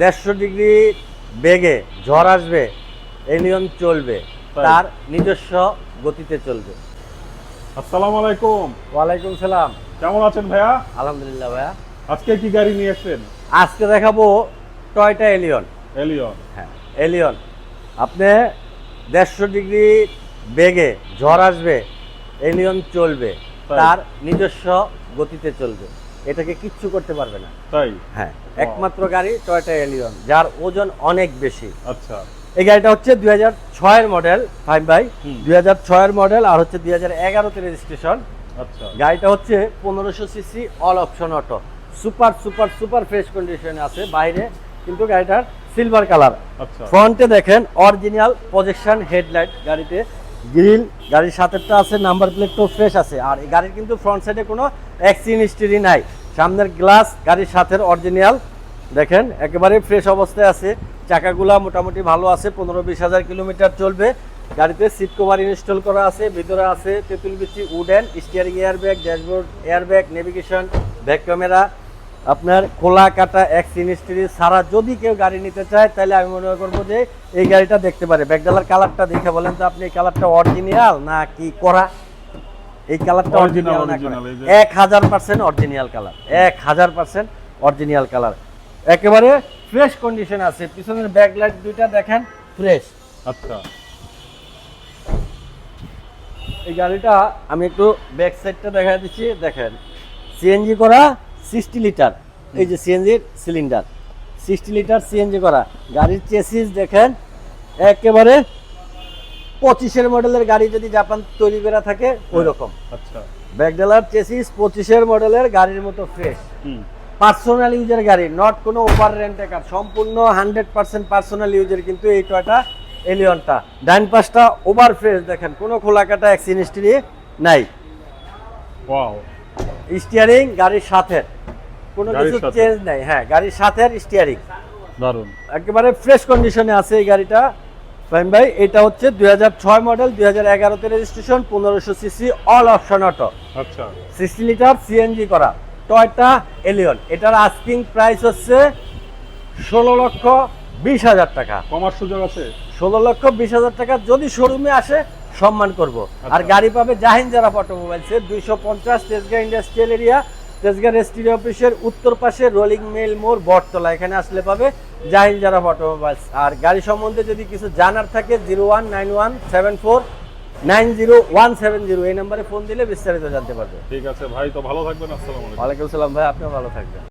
দেড়শো ডিগ্রি বেগে ঝড় আসবে এলিয়ন চলবে। তার নিজস্ব গতিতে চলবে। আসসালামু আলাইকুম। ওয়ালাইকুম সালাম। কেমন আছেন ভাইয়া? আলহামদুলিল্লাহ ভাইয়া। আজকে কি গাড়ি নিয়ে এসেছেন? আজকে দেখাবো টয়টা এলিয়ন। এলিয়ন। হ্যাঁ এলিয়ন। আপনি দেড়শো ডিগ্রি বেগে ঝড় আসবে এলিয়ন চলবে। তার নিজস্ব গতিতে চলবে। এটাকে কিচ্ছু করতে পারবে না। তাই? হ্যাঁ একমাত্র গাড়ি টয়টা এলিয়ন যার ওজন অনেক বেশি। আচ্ছা। এই গাড়িটা হচ্ছে দুই হাজার ছয়ের মডেল ফাইভ বাই দুই হাজার ছয়ের মডেল আর হচ্ছে দুই হাজার এগারোতে রেজিস্ট্রেশন আচ্ছা। গাড়িটা হচ্ছে পনেরোশো CC all option auto super super super fresh কন্ডিশনে আছে বাইরে কিন্তু গাড়িটার সিলভার কালার আচ্ছা। ফ্রন্টে দেখেন অরিজিনাল প্রজেকশন হেডলাইট গাড়িতে। গ্রিল গাড়ির সাথেরটা আছে নাম্বার প্লেট তো ফ্রেশ আছে। আর এই গাড়ির কিন্তু ফ্রন্ট সাইডে কোনো অ্যাক্সিডেন্ট হিস্ট্রি নাই। সামনের গ্লাস, গাড়ির সাথে অরিজিনাল দেখেন একেবারে ফ্রেশ অবস্থায় আছে। চাকাগুলা মোটামুটি ভালো আছে, পনেরো বিশ হাজার কিলোমিটার চলবে। গাড়িতে সিট কভার ইনস্টল করা আছে, ভিতরে আছে তেঁতুল বিচি wooden steering air bag dashboard airbag navigation back camera আপনার খোলা কাটা এক্স ইনিস্ট্রি ছাড়া যদি কেউ গাড়ি নিতে চায়, তাহলে আমি মনে করব যে এই গাড়িটা দেখতে পারে। ব্যাকডালার কালারটা দেখে বলেন তো আপনি, এই কালারটা অরিজিনাল না কি করা? এই কালারটা অরিজিনাল এক হাজার পার্সেন্ট অরিজিনাল কালার। এক হাজার পার্সেন্ট অরিজিনাল কালার। একেবারে ফ্রেশ কন্ডিশন আছে। পিছনের ব্যাকলাইট দুইটা দেখেন ফ্রেশ আচ্ছা। এই গাড়িটা আমি একটু ব্যাক সাইডটা দেখা দিচ্ছি। দেখেন সিএনজি করা সিক্সটি লিটার এই যে সিএনজির সিলিন্ডার সিক্সটি লিটার সিএনজি করা। গাড়ির চেসিস দেখেন একেবারে পঁচিশের মডেলের গাড়ি যদি জাপান তৈরি করা থাকে ওই রকম আচ্ছা ব্যাকডেলার চেসিস পঁচিশের মডেলের গাড়ির মতো ফ্রেশ হুম। পার্সোনাল ইউজের গাড়ি নট কোনো ওভার রেন্টে কার। সম্পূর্ণ হান্ড্রেড পার্সেন্ট পার্সোনাল ইউজের কিন্তু এই টয়টা এলিয়নটা ডাইন পাশটা ওভার ফ্রেশ দেখেন কোনো খোলা কাটা অ্যাক্সিডেন্টরি নাই। ওয়াও স্টিয়ারিং গাড়ির সাথে। কোনো কিছু চেঞ্জ নাই। হ্যাঁ গাড়ির সাথে স্টিয়ারিং দারুণ একেবারে ফ্রেশ কন্ডিশনে আছে এই গাড়িটা। ফাইন ভাই এটা হচ্ছে দুই মডেল দুই হাজার এগারোতে রেজিস্ট্রেশন পনেরোশো সিসি অল অপশন অটো আচ্ছা। সিক্সটি লিটার সিএনজি করা। টয়টা এলিয়ন এটার আস্কিং প্রাইস হচ্ছে ষোলো লক্ষ বিশ হাজার টাকা। কমার সুযোগ আছে? ষোলো লক্ষ বিশ হাজার টাকা যদি শোরুমে আসে সম্মান করব। আর আচ্ছা। গাড়ি পাবে জাহিন যারা অটোমোবাইলসে দুইশো পঞ্চাশ Tejgaon industrial area Tejgaon registry অফিসের উত্তর পাশে রোলিং মেল মোড় বটতলা। এখানে আসলে পাবে জাহিল জারাফ অটোমোবাইলস আর গাড়ি সম্বন্ধে যদি কিছু জানার থাকে zero one nine one seven four nine zero one seven zero এই নাম্বারে ফোন দিলে বিস্তারিত জানতে পারবে। ঠিক আছে ভাই তো ভালো থাকবেন আসসালাম আলাইকুম। ওয়ালাইকুম সালাম ভাই আপনিও ভালো থাকবেন।